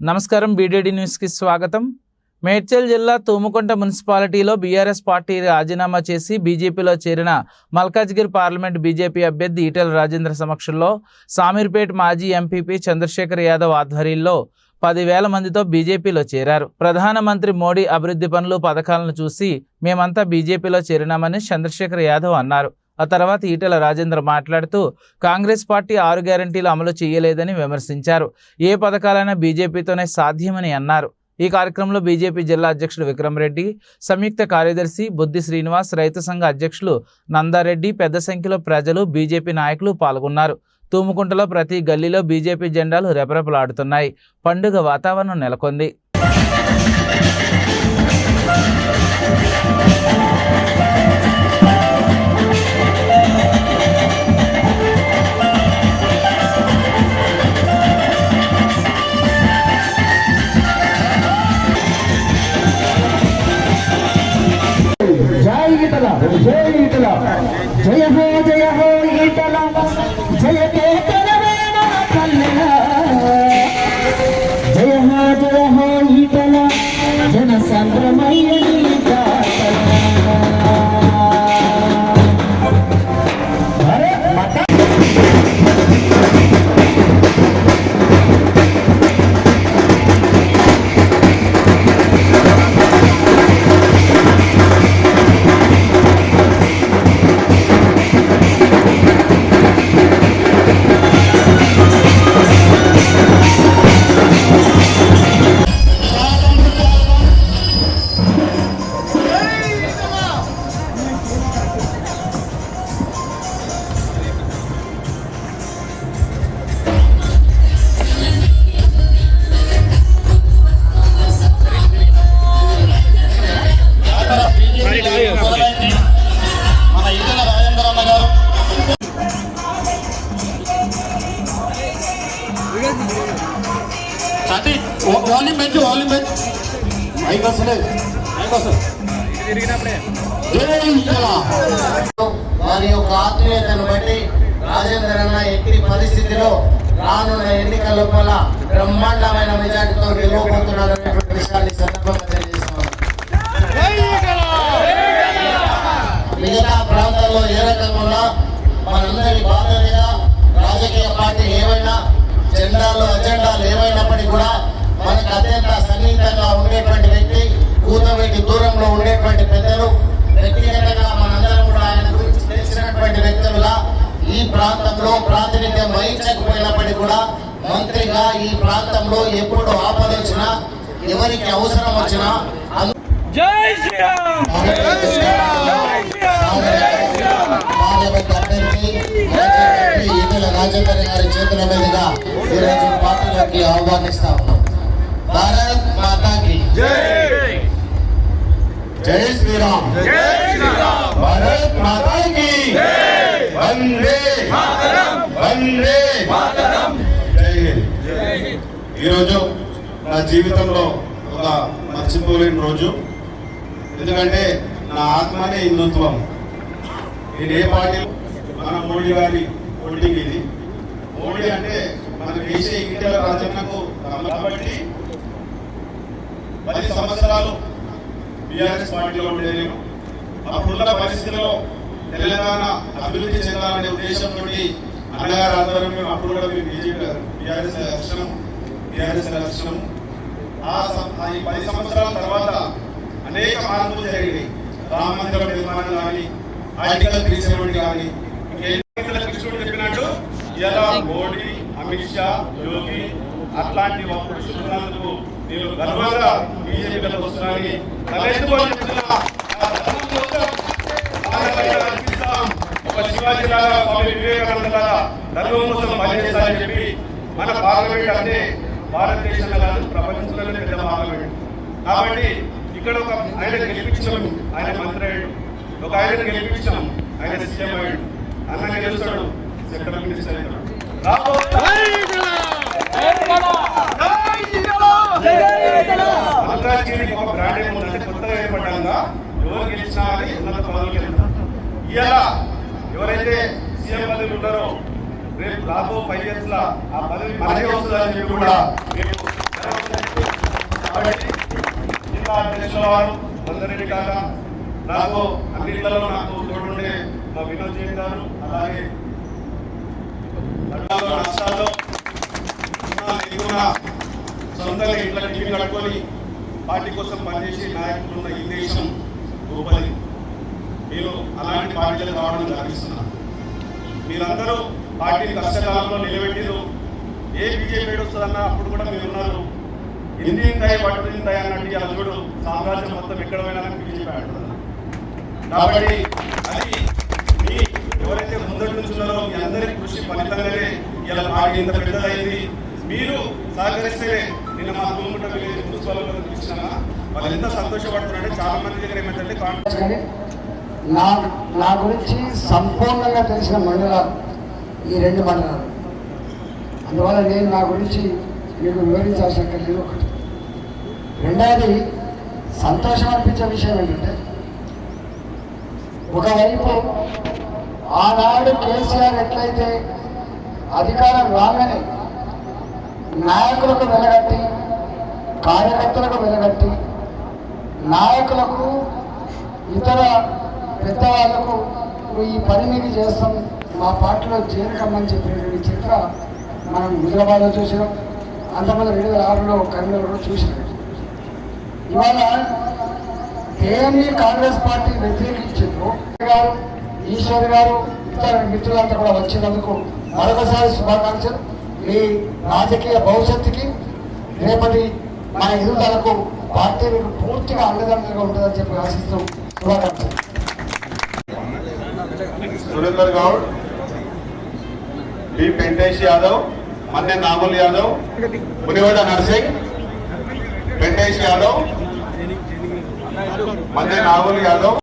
నమస్కారం బీడీడీ న్యూస్కి స్వాగతం. మేడ్చల్ జిల్లా తూముకుంట మున్సిపాలిటీలో బీఆర్ఎస్ పార్టీ రాజీనామా చేసి బీజేపీలో చేరిన మల్కాజ్గిరి పార్లమెంట్ బీజేపీ అభ్యర్థి ఈటెల రాజేంద్ర సమక్షంలో సామీర్పేట్ మాజీ ఎంపీపీ చంద్రశేఖర్ యాదవ్ ఆధ్వర్యంలో పదివేల మందితో బీజేపీలో చేరారు. ప్రధానమంత్రి మోడీ అభివృద్ధి పనులు పథకాలను చూసి మేమంతా బీజేపీలో చేరినామని చంద్రశేఖర్ యాదవ్ అన్నారు. ఆ తర్వాత ఈటెల రాజేంద్ర మాట్లాడుతూ కాంగ్రెస్ పార్టీ ఆరు గ్యారంటీలు అమలు చేయలేదని విమర్శించారు. ఏ పథకాలైనా బీజేపీతోనే సాధ్యమని అన్నారు. ఈ కార్యక్రమంలో బీజేపీ జిల్లా అధ్యక్షుడు విక్రమరెడ్డి సంయుక్త కార్యదర్శి బుద్ధి శ్రీనివాస్ రైతు సంఘ అధ్యక్షులు నందారెడ్డి పెద్ద సంఖ్యలో ప్రజలు బీజేపీ నాయకులు పాల్గొన్నారు. తూముకుంటలో ప్రతి గల్లీలో బీజేపీ జెండాలు రెపరెపలాడుతున్నాయి. పండుగ వాతావరణం నెలకొంది. జయ జయ హో ఈటల జన సంభ్రమయ్య వాల్యూమ్ పెంచు వాల్యూమ్ పెంచు మైక్ మైక్ వారి యొక్క ఆత్మీయతను బట్టి రాజేంద్ర అన్న ఎట్టి పరిస్థితిలో రానున్న ఎన్నికల లోపల బ్రహ్మాండమైన మెజార్టీతో గెలవబోతున్నారు అనేటువంటి విషయాన్ని సందర్భంగా తెలియజేస్తున్నాను. మిగతా ప్రాంతాల్లో ఏ రకంగా ఉన్నా మనందరి బాధ్యతగా రాజకీయ పార్టీ ఏమైనా జెండాలు అజెండాలు ఏమైనప్పటికీ కూడా మనకు అత్యంత సన్నిహితంగా ఉండేటువంటి వ్యక్తి కూతవేటి దూరంలో ఉండేటువంటి పెద్దలు వ్యక్తిగతంగా మనందరం కూడా ఆయన గురించి తెలిసినటువంటి వ్యక్తులుగా ఈ ప్రాంతంలో ప్రాతినిధ్యం వహించకపోయినప్పటికీ కూడా మంత్రిగా ఈ ప్రాంతంలో ఎప్పుడు ఆపద వచ్చినా ఎవరికి అవసరం వచ్చినా రాజేందర్ గారి చేతుల మీదుగా ఈరోజు పార్టీలోకి ఆహ్వానిస్తా ఉన్నాం. భారత్ మాతాకి జై శ్రీరామ్ భారత్ మాతాకి వందే వందే జై హింద్ ఈరోజు నా జీవితంలో ఒక మర్చిపోలేని రోజు. ఎందుకంటే నా ఆత్మనే హిందుత్వం. నేను ఏ పార్టీ మన మోడీ గారి ఓటింగ్ ఇది? మోడీ అంటే మన దేశ రాజన్నకు తమ్ముడు కాబట్టి పది సంవత్సరాలు బీఆర్ఎస్ పార్టీలో ఉండే నేను. అప్పుడున్న పరిస్థితుల్లో తెలంగాణ అభివృద్ధి చెందాలనే ఉద్దేశంతో అన్నగారు ఆధ్వర్యంలో అప్పుడు కూడా మేము బీజేపీ బీఆర్ఎస్ లక్షణం బీఆర్ఎస్ లక్షణం ఆ ఈ పది సంవత్సరాల తర్వాత అనేక మార్పులు జరిగినాయి. రామ మందిరం నిర్మాణం కానీ ఆర్టికల్ త్రీ సెవెంటీ కానీ కృష్ణుడు చెప్పినట్టు ఇలా మోడీ అమిత్ షా యోగి అట్లాంటి అప్పుడు చూసినందుకు నేను గర్వంగా బీజేపీలో వస్తున్నానని తలెత్తుకొని చెప్తున్నా ఆ ధర్మం ఒక శివాజీ లాగా స్వామి వివేకానంద లాగా ధర్మం కోసం పనిచేస్తారని చెప్పి మన పార్లమెంట్ అంటే భారతదేశంలో కాదు ప్రపంచంలోనే పెద్ద పార్లమెంట్. కాబట్టి ఇక్కడ ఒక ఆయన గెలిపించాం ఆయన మంత్రి అయ్యాడు. ఒక ఆయన గెలిపించాం ఆయన సీఎం అయ్యాడు. అన్న గెలుస్తాడు సెంట్రల్ మినిస్టర్ అయ్యాడు మల్కాజ్గిరికి ఒక బ్రాండ్ ఏముందంటే కొత్తగా ఏర్పడ్డాక ఎవరు గెలిచినా అని ఉన్నత పదవులు వెళ్తారు ఇవాళ ఎవరైతే సీఎం పదవులు ఉన్నారో రేపు రాబో ఫైవ్ ఇయర్స్ లా ఆ పదవి మనకే వస్తుందని చెప్పి కూడా మేము జిల్లా అధ్యక్షుల వారు మందరెడ్డి కాక నాకు అన్నిట్లలో నాకు తోడుండే మా వినోద్ జైన్ గారు అలాగే రాష్ట్రాల్లో నష్టాల్లో సొంతంగా ఇంట్లో టీవీ కట్టుకొని పార్టీ కోసం పనిచేసి నాయకులు ఉన్న ఈ దేశం గొప్పది నేను అలాంటి పార్టీలు కావడం గర్విస్తున్నాను మీరందరూ పార్టీ కష్టకాలంలో నిలబెట్టిరు ఏ బీజేపీ వస్తుందన్న అప్పుడు కూడా మీరు ఉన్నారు ఎన్ని ఉంటాయి పట్టు ఉంటాయి అన్నట్టు ఇలా చూడు. సామ్రాజ్యం మొత్తం ఎక్కడ పోయినా బీజేపీ అంటున్నారు కాబట్టి అది మీ ఎవరైతే ముందటి నుంచి ఉన్నారో మీ అందరి కృషి ఫలితంగానే ఇలా పార్టీ ఇంత పెద్దదైంది. మీరు సహకరిస్తేనే నిన్న మా తూముకుంట విలేజ్ మున్సిపల్ చూసినా వాళ్ళు ఎంత సంతోషపడుతున్నారంటే చాలా మంది దగ్గర ఏమైందంటే కాంటాక్ట్ నా నా గురించి సంపూర్ణంగా తెలిసిన మండలాలు ఈ రెండు మండలాలు. అందువల్ల నేను నా గురించి మీకు వివరించాల్సిన లేదు ఒకటి. రెండవది సంతోషం అనిపించే విషయం ఏంటంటే ఒకవైపు ఆనాడు కేసీఆర్ ఎట్లయితే అధికారం రాగానే నాయకులకు వెలగట్టి కార్యకర్తలకు వెలగట్టి నాయకులకు ఇతర పెద్దవాళ్ళకు నువ్వు ఈ పని మీకు చేస్తాం. మా పార్టీలో చేరకమ్మని చెప్పినటువంటి చిత్ర మనం హైదరాబాద్లో చూసినాం. అంతమంది రెండు వేల ఆరులో కరీంనగర్లో చూసినాం. ఇవాళ దేన్ని కాంగ్రెస్ పార్టీ వ్యతిరేకించిందో గారు ఈశ్వర్ గారు ఇతర మిత్రులంతా కూడా వచ్చినందుకు మరొకసారి శుభాకాంక్షలు. మీ రాజకీయ భవిష్యత్తుకి రేపటి మన ఎదుగుదలకు పార్టీ మీకు పూర్తిగా అండదండగా ఉంటుందని చెప్పి ఆశిస్తూ శుభాకాంక్షలు. సురేందర్ గౌడ్ బి వెంకటేష్ యాదవ్ మన్నె నాగుల్ యాదవ్ మునిగొండ నర్సింగ్ వెంకటేష్ యాదవ్ మన్నె నాగుల్ యాదవ్.